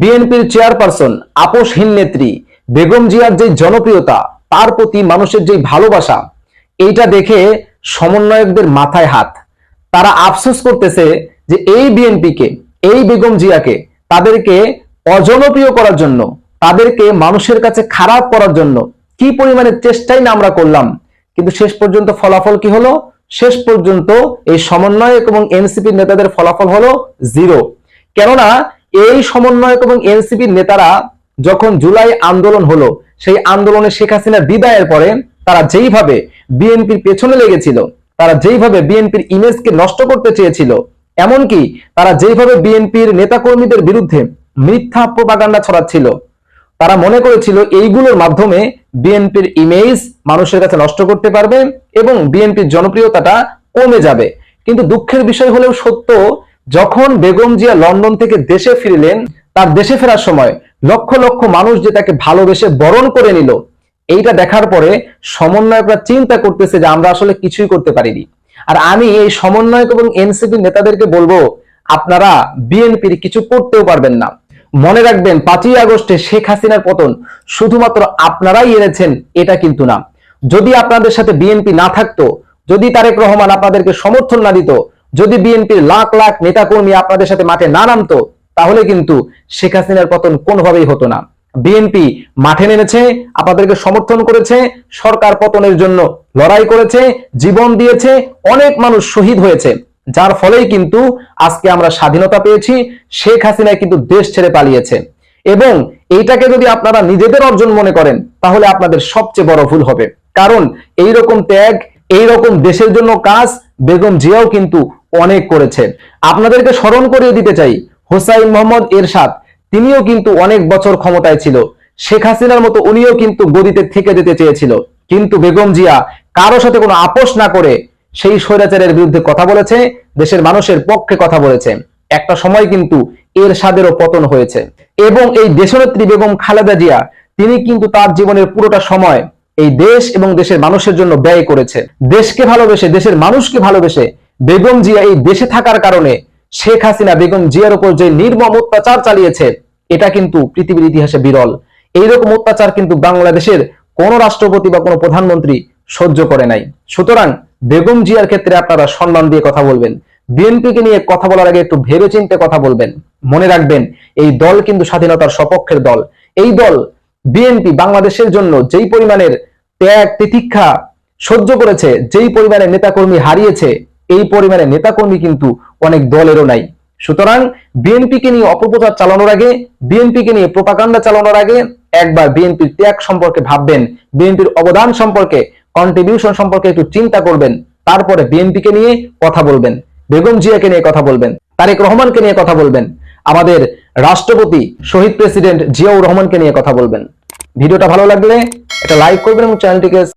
বিএনপির চেয়ারপারসন আপোষহীন নেত্রী বেগম জিয়ার যে জনপ্রিয়তা, তার প্রতি মানুষের যে ভালোবাসা, এইটা দেখে সমন্বয়কদের মাথায় হাত। তারা আফসোস করতেছে যে এই বিএনপিকে, এই বেগম জিয়াকে তাদেরকে অজনপ্রিয় করার জন্য, তাদেরকে মানুষের কাছে খারাপ করার জন্য কি পরিমাণে চেষ্টাই না আমরা করলাম। কিন্তু শেষ পর্যন্ত ফলাফল কি হলো? শেষ পর্যন্ত এই সমন্বয়ক এবং এনসিপি নেতাদের ফলাফল হলো জিরো। কেননা এই সমন্বয়ক এবং এনসিপির নেতারা যখন জুলাই আন্দোলন হলো, সেই আন্দোলনে শেখ হাসিনার বিদায়ের পরে তারা যেইভাবে বিএনপির পেছনে লেগেছিল, তারা যেইভাবে বিএনপির ইমেজকে নষ্ট করতে চেয়েছিল, এমনকি তারা যেইভাবে বিএনপির নেতাকর্মীদের বিরুদ্ধে মিথ্যা প্রপাগান্ডা ছড়াচ্ছিল, তারা মনে করেছিল এইগুলোর মাধ্যমে বিএনপির ইমেজ মানুষের কাছে নষ্ট করতে পারবে এবং বিএনপির জনপ্রিয়তাটা কমে যাবে। কিন্তু দুঃখের বিষয় হলেও সত্য যখন বেগম জিয়া লন্ডন থেকে দেশে ফিরলেন, তার দেশে ফেরার সময় লক্ষ লক্ষ মানুষ যে তাকে ভালোবেসে বরণ করে নিল, এইটা দেখার পরে সমন্বয়করা চিন্তা করতেছে যে আমরা আসলে কিছুই করতে পারিনি। আর আমি এই সমন্বয়ক এবং এনসিপি নেতাদেরকে বলব, আপনারা বিএনপির কিছু করতেও পারবেন না। মনে রাখবেন, পাঁচই আগস্টে শেখ হাসিনার পতন শুধুমাত্র আপনারাই এনেছেন, এটা কিন্তু না। যদি আপনাদের সাথে বিএনপি না থাকতো, যদি তারেক রহমান আপনাদেরকে সমর্থন না দিত যদি বিএনপির লাখ লাখ নেতাকর্মী আপনাদের সাথে মাঠে না নামতো, তাহলে কিন্তু শেখ হাসিনার পতন কোনোভাবেই হতো না। বিএনপি মাঠে নেমেছে, আপনাদেরকে সমর্থন করেছে, সরকার পতনের জন্য লড়াই করেছে, জীবন দিয়েছে, অনেক মানুষ শহীদ হয়েছে। যার ফলেই কিন্তু আজকে আমরা স্বাধীনতা পেয়েছি, শেখ হাসিনা কিন্তু দেশ ছেড়ে পালিয়েছে। এবং এইটাকে যদি আপনারা নিজেদের অর্জন মনে করেন, তাহলে আপনাদের সবচেয়ে বড় ভুল হবে। কারণ এই রকম ত্যাগ এই রকম দেশের জন্য কাজ বেগম জিয়াও কিন্তু অনেক করেছেন আপনাদেরকে স্মরণ করিয়ে দিতে চাই, হোসাইন মোহাম্মদ এরশাদ, তিনিও কিন্তু অনেক বছর ক্ষমতায় ছিল। শেখ হাসিনার মতো উনিও কিন্তু গদিতে থেকে যেতে চেয়েছিল। কিন্তু বেগম জিয়া কারও সাথে কোনো আপোষ না করে সেই স্বৈরাচারের বিরুদ্ধে কথা বলেছে, দেশের মানুষের পক্ষে কথা বলেছে। একটা সময় কিন্তু এর সাদেরও পতন হয়েছে। এবং এই দেশনেত্রী বেগম খালেদা জিয়া, তিনি কিন্তু তার জীবনের পুরোটা সময় এই দেশ এবং দেশের মানুষের জন্য ব্যয় করেছে। দেশকে ভালোবেসে, দেশের মানুষকে ভালোবেসে বেগম জিয়া এই দেশে থাকার কারণে শেখ হাসিনা বেগম জিয়ার উপর যে নির্মম অত্যাচার চালিয়েছে, এটা কিন্তু পৃথিবীর ইতিহাসে বিরল। এইরকম অত্যাচার কিন্তু বাংলাদেশের কোন রাষ্ট্রপতি বা কোনো প্রধানমন্ত্রী সহ্য করে নাই। সুতরাং বেগম জিয়ার ক্ষেত্রে আপনারা সম্মান দিয়ে কথা বলবেন। বিএনপিকে নিয়ে কথা বলার আগে একটু ভেবে চিন্তে কথা বলবেন। মনে রাখবেন, এই দল কিন্তু স্বাধীনতার সপক্ষের দল। এই দল বিএনপি বাংলাদেশের জন্য যেই পরিমাণের ত্যাগ, তিতিক্ষা সহ্য করেছে, যেই পরিমাণে নেতাকর্মী হারিয়েছে, এই পরিমাণে নেতাকর্মী কিন্তু অনেক দলেরও নাই। সুতরাং বিএনপিকে নিয়ে অপপ্রচার চালানোর আগে বিএনপিকে নিয়ে প্রপাকাণ্ডা চালানোর আগে একবার বিএনপির ত্যাগ সম্পর্কে ভাববেন বিএনপির অবদান সম্পর্কে কন্ট্রিবিউশন সম্পর্কে একটু চিন্তা করবেন, তারপরে বিএনপিকে নিয়ে কথা বলবেন। বেগম জিয়াকে নিয়ে কথা বলবেন, তারেক রহমানকে নিয়ে কথা বলবেন। আমাদের রাষ্ট্রপতি, শহীদ প্রেসিডেন্ট জিয়াউর রহমানকে নিয়ে কথা বলবেন। ভিডিওটা ভালো লাগলে এটা লাইক করবেন এবং চ্যানেলটিকে